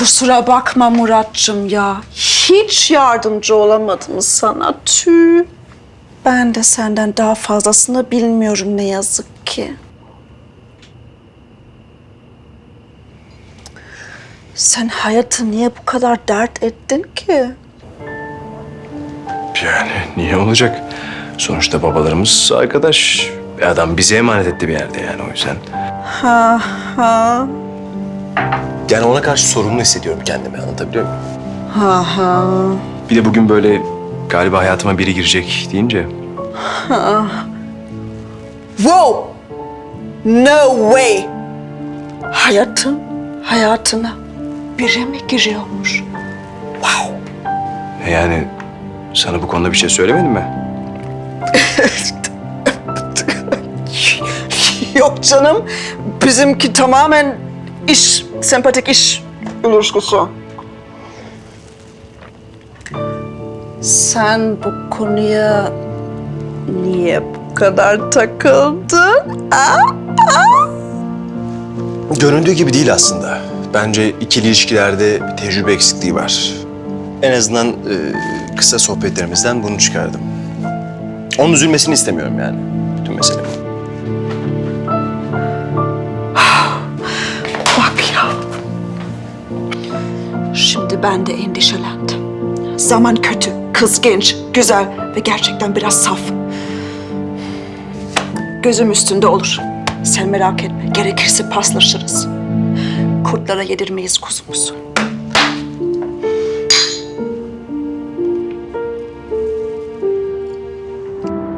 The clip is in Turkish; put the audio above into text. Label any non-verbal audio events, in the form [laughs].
Kusura bakma Muratçım ya. Hiç yardımcı olamadım sana. Tüh. Ben de senden daha fazlasını bilmiyorum ne yazık ki. Sen hayatı niye bu kadar dert ettin ki? Yani niye olacak? Sonuçta babalarımız arkadaş. Bir Adam bize emanet etti bir yerde yani o yüzden. Ha ha Yani ona karşı sorumlu hissediyorum kendimi anlatabiliyor muyum? ha ha. Bir de bugün böyle galiba hayatıma biri girecek deyince Wow! No way! Hayatın hayatına biri mi giriyormuş? Wow! e yani sana bu konuda bir şey söylemedim mi? [laughs] Yok canım. Bizimki tamamen iş, sempatik iş ilişkisi. Sen bu konuya niye bu kadar takıldın? Aa? Göründüğü gibi değil aslında. Bence ikili ilişkilerde bir tecrübe eksikliği var. En azından e, kısa sohbetlerimizden bunu çıkardım. Onun üzülmesini istemiyorum yani. Bütün mesele Ben de endişelendim. Zaman kötü, kız genç, güzel ve gerçekten biraz saf. Gözüm üstünde olur. Sen merak etme, gerekirse paslaşırız. Kurtlara yedirmeyiz kuzumuzu.